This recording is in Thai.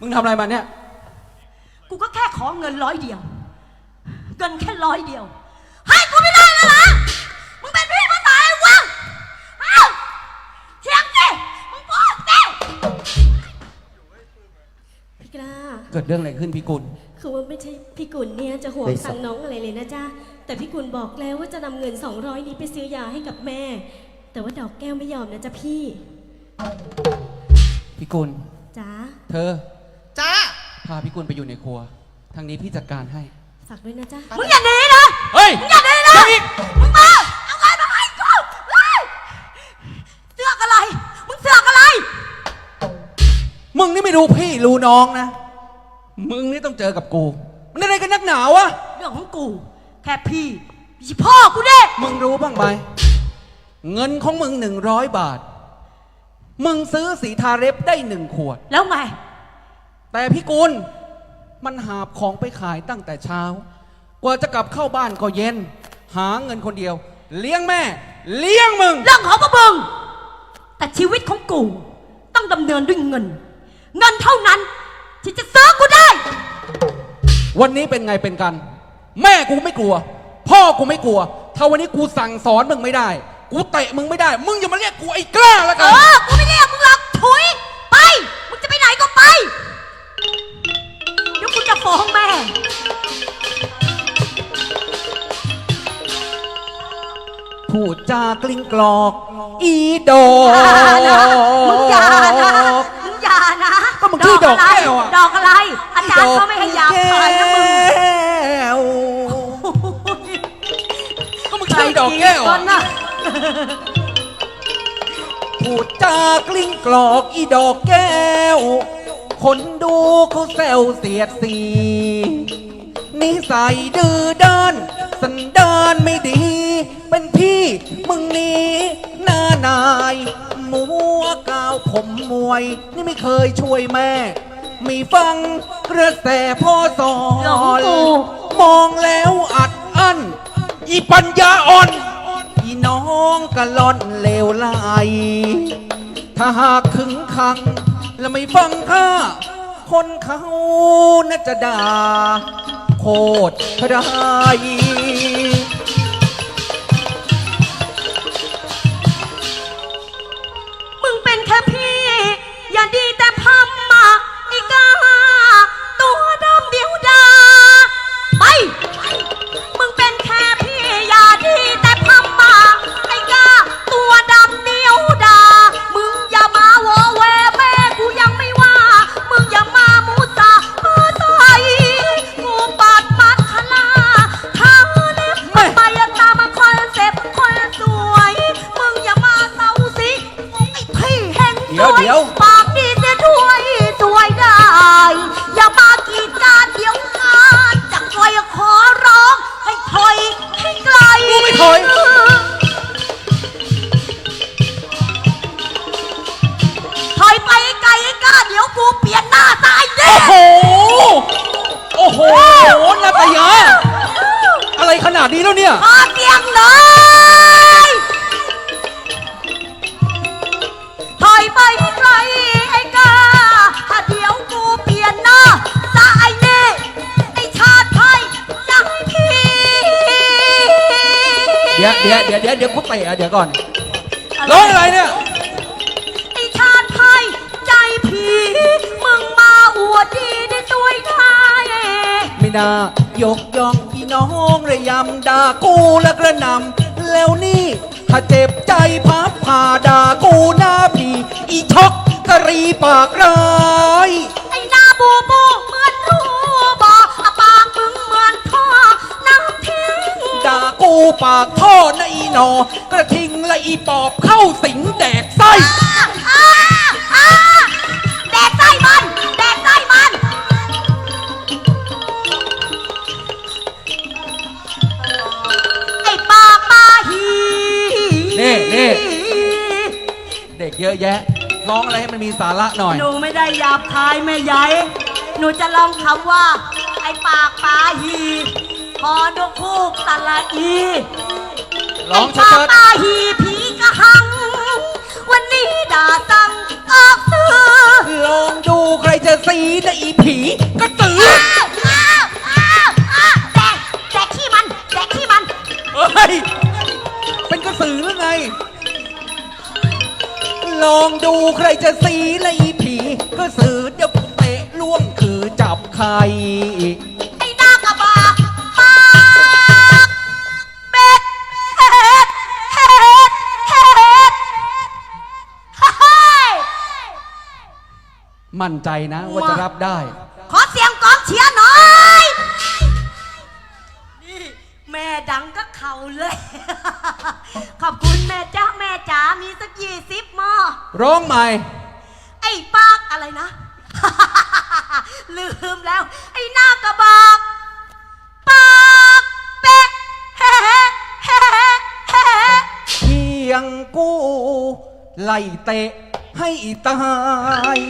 มึงทำอะไรมาเนี่ย กูก็แค่ขอเงินร้อยเดียว เงินแค่ร้อยเดียว ให้กูไม่ได้แล้วเหรอ มึงเป็นพี่ภาษาไอ้วะเอ้าเถียงสิ มึงพูดสิพี่กล้า เกิดเรื่องอะไรขึ้นพี่กุล คือว่าไม่ใช่พี่กุลเนี่ยจะห่วงได้สัตักงค์น้องอะไรเลยนะจ๊ะ แต่พี่กุลบอกแล้วว่าจะนำเงิน 200 นี้ไปซื้อยาให้กับแม่ แต่ว่าดอกแก้วไม่ยอมนะจ๊ะพี่ พี่กุลจ๋าเธอ จ้าพาพี่กุลไปอยู่ในครัว ทางนี้พี่จัดการให้ ฝากด้วยนะจ๊ะมึงอย่าหนีนะเฮ้ย มึงอย่าหนีนะเดี๋ยวอีกมึงมาเอาเงินมาให้กูเฮ้ยเสือกอะไร มึงเสือกอะไร มึงนี่ไม่รู้พี่รู้น้องนะ มึงนี่ต้องเจอกับกู มันอะไรกันนักหนาวะ เรื่องของกู แค่พี่ไม่ใช่พ่อกูเด้มึงรู้บ้างไหม เงินของมึงหนึ่งร้อยบาท มึงซื้อสีทาเล็บได้หนึ่งขวด แล้วไง แต่พี่กุลมันหาบของไปขายตั้งแต่เช้า กว่าจะกลับเข้าบ้านก็เย็น หาเงินคนเดียว เลี้ยงแม่ เลี้ยงมึง เรื่องของพวกมึง แต่ชีวิตของกูต้องดำเนินด้วยเงิน เงินเท่านั้น ที่จะซื้อกูได้ วันนี้เป็นไงเป็นกัน แม่กูไม่กลัว พ่อกูไม่กลัว ถ้าวันนี้กูสั่งสอนมึงไม่ได้ กูเตะมึงไม่ได้ มึงอย่ามาเรียกกูไอ้กล้าแล้วเอกัน อ ดจากลิ้งกรอก อีดออย่านะมึงอย่านะก มึงอย่านะก็มึงชื่อดอกแก้วอะ ดอกอะไร อาจารย์ก็ไม่ให้หยาบคายนะมึงแก้ว ก็มึงชื่อดอกแก้วก่ออะนนะพูดจากลิ้งกรอกอีดอกแก้ว คนดูเขาแซวเสียดสี นิสัยดื้อด้านสันดานไม่ดี เป็นพี่มึงนี้หน้านายมัวกาวผมมวย นี่ไม่เคยช่วยแม่ มีฟังกระแสพ่อสอเรื่องนกูมองแล้วอัดอั้น อีปัญญาอ่อนพี่น้องกะล่อนเลวไหลถ้าหากขึงขัง แล้วไม่ฟังข้าคนเขาน่าจะด่า ตรได้มึงเป็นแค่พี่ ถอยถอยไปไกลไอ้ก้าเดี๋ยวกูเปลี่ยนหน้าตายเด้โอ้โห โอ้โหนาตยา อะไรขนาดนี้แล้วเนี่ยพอเตียงเลย ดี๋ยวเดี๋ยวเดี๋ยวเดี๋ยวเดี๋ยวกูเตะอะเดี๋ยวก่อน ร้องอะไรเนี่ย ไอ้ชาติไทยใจผี มึงมาอวดดีได้สวยได้ไม่น่ายกย่องพี่น้องระยำด่ากูและกระหนำแล้วนี่ ถ้าเจ็บใจพับผ่าด่ากูหน้าผีอีช็อกกะรีปากร้าย ปากท่อนะอีหนอ กระทิงและอีปอบเข้าสิงแดกไส้อ่าอ่าแดกไส้มันแดกไส้มัน ไอ้ปากปาหีนี่นี่ เด็กเยอะแยะ ร้องอะไรให้มันมีสาระหน่อย หนูไม่ได้หยาบคายแม่ใหญ่ หนูจะลองคำว่า ไอ้ปากปาหี พอดวงคูกตะละอีร้องเชิดตาฮีผีกระหัง วันนี้ด่าตังออกสือลองดูใครจะซีนะอีผีกระตืออ้าวอ้าวอ้าวแดกแดกที่มันแดกที่มัน เอ้ยเป็นกระสือหรือไง ลองดูใครจะซีนะอีผีกระสือเดี๋ยวผมเตะล่วงคือจับใคร มั่นใจนะว่าจะรับได้ ขอเสียงกองเชียร์หน่อย นี่แม่ดังก็เขาเลย ขอบคุณแม่จ้าแม่จ๋ามีสักยี่สิบหม้อร้องใหม่ ไอ้ปากอะไรนะ ลืมแล้ว ไอ้หน้ากระบอกปากเป๊ะเฮ้เฮ้เฮ้เฮ้เพียงกู ไล่เตะให้ตาย